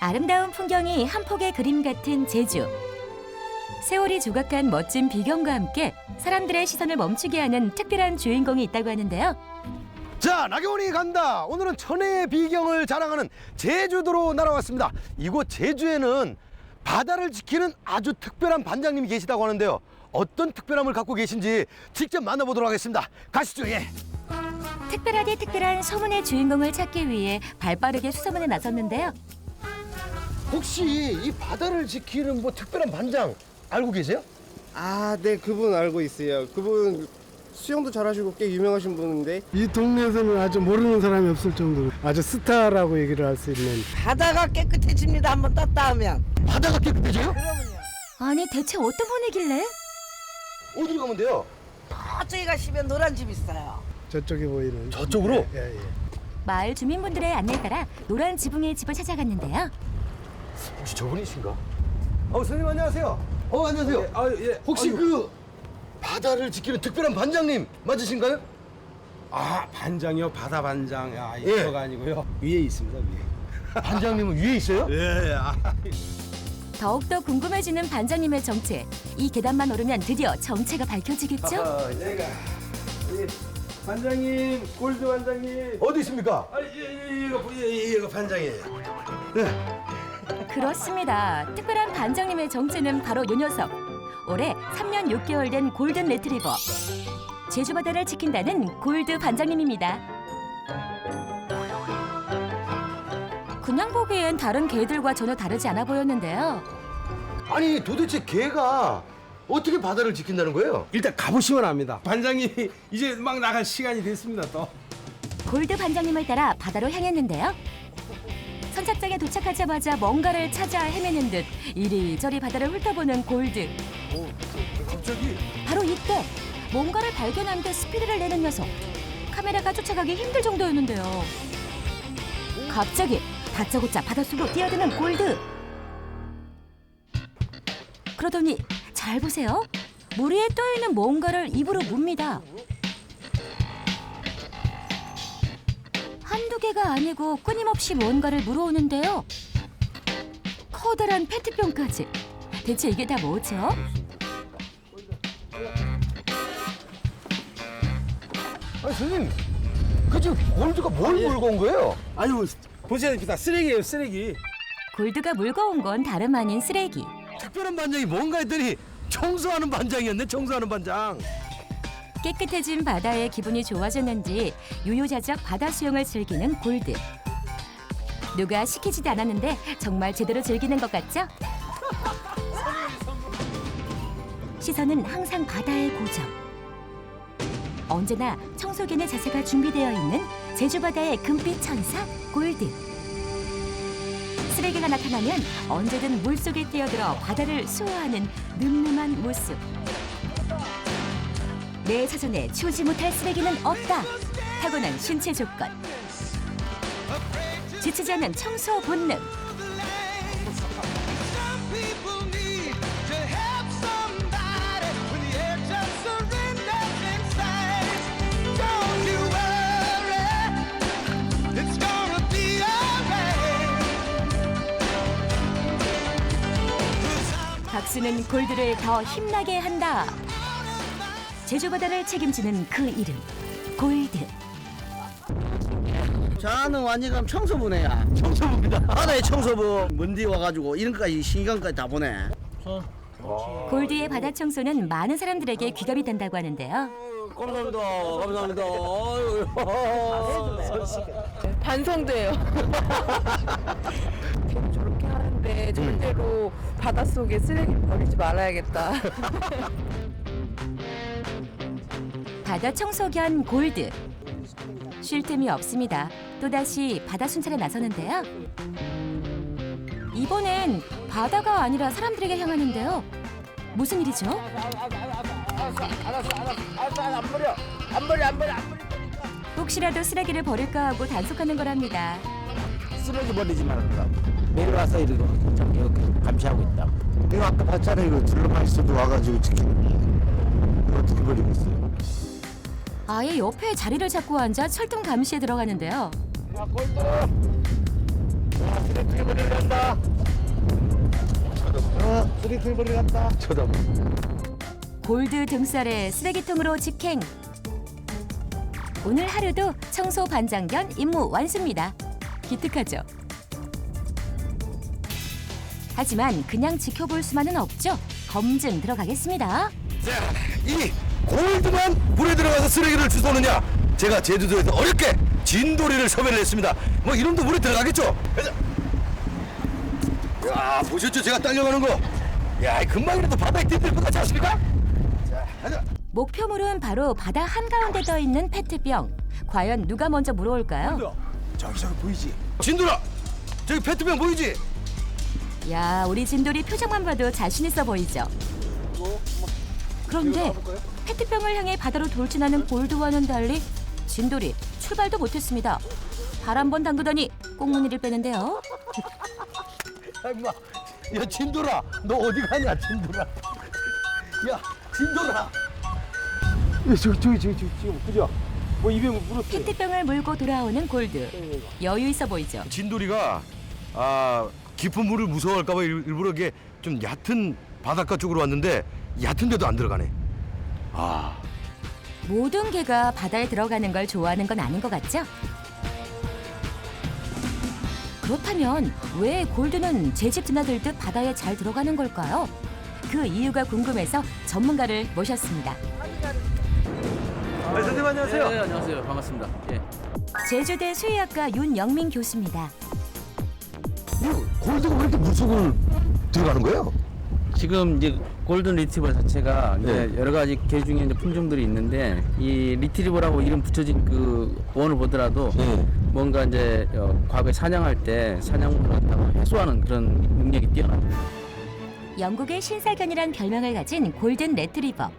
아름다운 풍경이 한 폭의 그림 같은 제주. 세월이 조각한 멋진 비경과 함께 사람들의 시선을 멈추게 하는 특별한 주인공이 있다고 하는데요. 자, 나경원이 간다. 오늘은 천혜의 비경을 자랑하는 제주도로 날아왔습니다. 이곳 제주에는 바다를 지키는 아주 특별한 반장님이 계시다고 하는데요. 어떤 특별함을 갖고 계신지 직접 만나보도록 하겠습니다. 가시죠, 예. 특별하디 특별한 소문의 주인공을 찾기 위해 발빠르게 수소문에 나섰는데요. 혹시 이 바다를 지키는 뭐 특별한 반장 알고 계세요? 아, 네, 그분 알고 있어요. 그분 수영도 잘하시고 꽤 유명하신 분인데 이 동네에서는 아주 모르는 사람이 없을 정도로 아주 스타라고 얘기를 할 수 있는 바다가 깨끗해집니다. 한번 떴다 하면. 바다가 깨끗해져요? 아니 대체 어떤 분이길래? 어디로 가면 돼요? 저쪽에 가시면 노란 집 있어요. 저쪽에 보이는 저쪽으로? 예, 예. 마을 주민분들의 안내에 따라 노란 지붕의 집을 찾아갔는데요. 혹시 저분이신가? 어, 선생님 안녕하세요. 어, 안녕하세요. 아, 예. 혹시 아유, 그 바다를 지키는 특별한 반장님 맞으신가요? 아, 반장이요? 바다 반장. 아, 예. 이거가 아니고요. 위에 있습니다, 위에. 반장님은 위에 있어요? 예, 아. 더욱더 궁금해지는 반장님의 정체. 이 계단만 오르면 드디어 정체가 밝혀지겠죠? 아, 내가 예. 반장님, 골드 반장님. 어디 있습니까? 아, 예, 예, 이거 예, 예, 이거 반장이에요. 그렇습니다. 특별한 반장님의 정체는 바로 요 녀석. 올해 3년 6개월 된 골든 레트리버. 제주 바다를 지킨다는 골드 반장님입니다. 그냥 보기엔 다른 개들과 전혀 다르지 않아 보였는데요. 아니 도대체 개가 어떻게 바다를 지킨다는 거예요? 일단 가보시면 압니다. 반장님이 이제 막 나갈 시간이 됐습니다, 또. 골드 반장님을 따라 바다로 향했는데요. 선착장에 도착하자마자 뭔가를 찾아 헤매는 듯 이리저리 바다를 훑어보는 골드. 갑자기 바로 이때 뭔가를 발견한 듯 스피드를 내는 녀석. 카메라가 쫓아가기 힘들 정도였는데요. 갑자기 다짜고짜 바닷속으로 뛰어드는 골드. 그러더니 잘 보세요. 물 위에 떠 있는 뭔가를 입으로 뭅니다. 한두 개가 아니고 끊임없이 뭔가를 물어오는데요. 커다란 페트병까지. 대체 이게 다 뭐죠? 아니 선생님 그 지금 골드가 뭘 물고 온 거예요? 아유, 보시다시피 다 쓰레기예요, 쓰레기. 골드가 물거온 건 다름 아닌 쓰레기. 특별한 반장이 뭔가 했더니 청소하는 반장이었네 청소하는 반장 깨끗해진 바다에 기분이 좋아졌는지 유유자적 바다 수영을 즐기는 골드. 누가 시키지도 않았는데 정말 제대로 즐기는 것 같죠? 시선은 항상 바다에 고정. 언제나 청소견의 자세가 준비되어 있는 제주 바다의 금빛 천사 골드. 쓰레기가 나타나면 언제든 물속에 뛰어들어 바다를 수호하는 늠름한 모습. 내 사전에 치우지 못할 쓰레기는 없다. 타고난 신체 조건. 지치지 않는 청소 본능. 박수는 골드를 더 힘나게 한다. 제주 바다를 책임지는 그 이름 골드. 저는 완전 청소부네야. 청소부입니다 바다의 청소부. 먼디 와가지고 이런 것까지 신경까지 다 보네. 골드의 바다 청소는 많은 사람들에게 귀감이 된다고 하는데요. 감사합니다. 감사합니다. 반성돼요. 저렇게 하는데 절대로 바닷속에 쓰레기 버리지 말아야겠다. 바다 청소견 골드. 쉴 틈이 없습니다. 또다시 바다 순찰에 나서는데요. 이번엔 바다가 아니라 사람들에게 향하는데요. 무슨 일이죠? 혹시라도 쓰레기를 버릴까 하고 단속하는 거랍니다. 쓰레기 버리지 말았다. 매일 와서 이러고 참 이렇게 감시하고 있다. 내가 아까 봤잖아요. 이거 둘러만 있어도 와가지고 지키는 이거 어떻게 버리고 있어요? 아예 옆에 자리를 잡고 앉아 철통 감시에 들어가는데요. 야, 골드. 쓰레기 버리러 간다. 어, 쓰레기 버리러 간다. 쳐다봐. 골드 등살에 쓰레기통으로 직행. 오늘 하루도 청소 반장 겸 임무 완수입니다. 기특하죠? 하지만 그냥 지켜볼 수만은 없죠. 검증 들어가겠습니다. 자, 이 골드만 물에 들어가서 쓰레기를 주워오느냐? 제가 제주도에서 어렵게 진도리를 섭외를 했습니다. 뭐 이름도 물에 들어가겠죠? 야, 보셨죠? 제가 딸려가는 거. 야, 금방이라도 바다에 뛰들 것 같지 않습니까? 자, 가자. 목표물은 바로 바다 한가운데 떠 있는 페트병. 과연 누가 먼저 물어올까요? 저기 저기 보이지? 진도라, 저기 페트병 보이지? 야, 우리 진돌이 표정만 봐도 자신 있어 보이죠. 그런데 페트병을 향해 바다로 돌진하는 골드와는 달리 진돌이 출발도 못했습니다. 발 한 번 담그더니 꽁무니를 빼는데요. 야, 임마. 야, 진도라, 너 어디 가냐, 진도라? 야, 진도라. 예, 저기 저기 저기 저기 지금 그죠? 뭐 입에 물었어요. 페트병을 물고 돌아오는 골드. 여유 있어 보이죠. 진돌이가 아 깊은 물을 무서워할까봐 일- 일부러 이게 좀 얕은 바닷가 쪽으로 왔는데 얕은 데도 안 들어가네. 아, 모든 개가 바다에 들어가는 걸 좋아하는 건 아닌 것 같죠? 그렇다면 왜 골드는 제 집 드나들 듯 바다에 잘 들어가는 걸까요? 그 이유가 궁금해서 전문가를 모셨습니다. 네, 선생님 안녕하세요. 네, 안녕하세요. 반갑습니다. 예. 제주대 수의학과 윤영민 교수입니다. 골드가 왜 이렇게 물속을 들어가는 거예요? 지금 이제 골든 리트리버 자체가 이제 네. 여러 가지 개 중에 이제 품종들이 있는데 이 리트리버라고 이름 붙여진 그 원을 보더라도 네. 뭔가 이제 어, 과거에 사냥할 때 사냥물을 갖다가 해소하는 그런 능력이 뛰어나죠. 영국의 신사견이란 별명을 가진 골든 레트리버.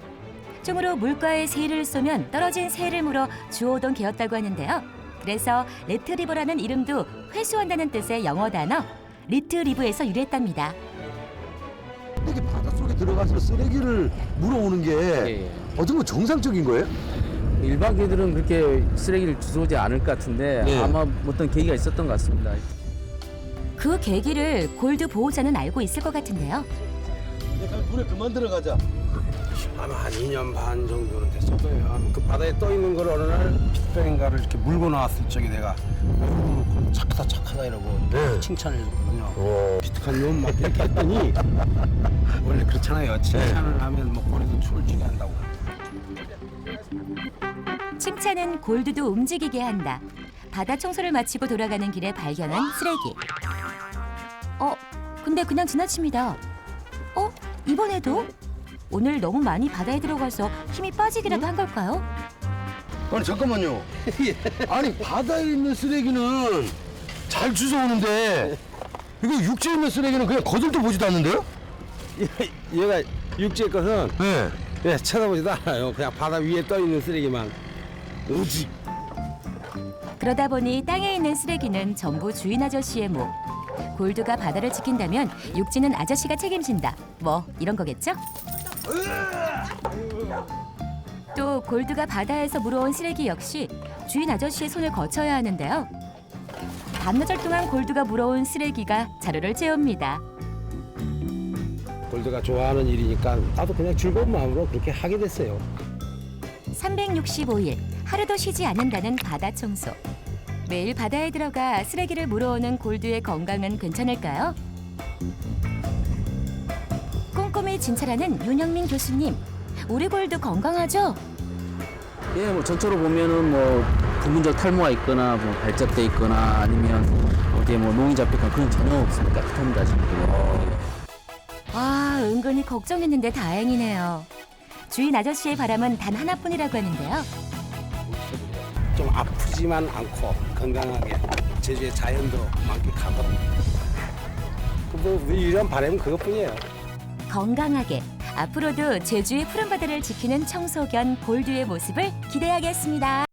총으로 물가에 새를 쏘면 떨어진 새를 물어 주워오던 개였다고 하는데요. 그래서 레트리버라는 이름도 회수한다는 뜻의 영어 단어 리트리브에서 유래했답니다. 들어가서 쓰레기를 물어오는 게 예, 예. 어떤 거 정상적인 거예요? 일반 개들은 그렇게 쓰레기를 주워오지 않을 것 같은데 네. 아마 어떤 계기가 있었던 것 같습니다. 그 계기를 골드 보호자는 알고 있을 것 같은데요. 물에 그만 들어가자. 아마 한 2년 반 정도는 됐을 거예요. 그 바다에 떠 있는 걸 어느 날 피트병인가를 이렇게 물고 나왔을 적에 내가 착하다 착하다 이러고 네. 칭찬을 해줬거든요. 오. 비트한 놈 막 이렇게 했더니 원래 그렇잖아요. 칭찬을 하면 뭐 꼬리도 춤을 추게 한다고. 칭찬은 골드도 움직이게 한다. 바다 청소를 마치고 돌아가는 길에 발견한 쓰레기. 어, 근데 그냥 지나칩니다. 어, 이번에도? 오늘 너무 많이 바다에 들어가서 힘이 빠지기라도 한 걸까요? 아니 잠깐만요. 아니 바다에 있는 쓰레기는 잘 주워오는데 이거 육지에 있는 쓰레기는 그냥 거들떠 보지도 않는데요? 얘가 육지의 것은 네. 예, 쳐다보지도 않아요. 그냥 바다 위에 떠 있는 쓰레기만 오직 그러다 보니 땅에 있는 쓰레기는 전부 주인 아저씨의 목. 골드가 바다를 지킨다면 육지는 아저씨가 책임진다. 뭐 이런 거겠죠? 또 골드가 바다에서 물어온 쓰레기 역시 주인 아저씨의 손을 거쳐야 하는데요. 반나절 동안 골드가 물어온 쓰레기가 자루를 채웁니다. 골드가 좋아하는 일이니까 나도 그냥 즐거운 마음으로 그렇게 하게 됐어요. 365일 하루도 쉬지 않는다는 바다 청소. 매일 바다에 들어가 쓰레기를 물어오는 골드의 건강은 괜찮을까요? 꼼꼼히 진찰하는 윤영민 교수님. 우리 골드 건강하죠? 예, 뭐 전체로 보면은 뭐 부분적 탈모가 있거나 뭐 발작돼 있거나 아니면 어디에 뭐 농이 잡혔거나 그런 전혀 없습니다. 깨끗합니다 지금. 아, 은근히 걱정했는데 다행이네요. 주인 아저씨의 바람은 단 하나뿐이라고 하는데요. 좀 아프지만 않고 건강하게 제주의 자연도 만끽하고 그뭐 이런 바람은 그것뿐이에요. 건강하게 앞으로도 제주의 푸른 바다를 지키는 청소견 골드의 모습을 기대하겠습니다.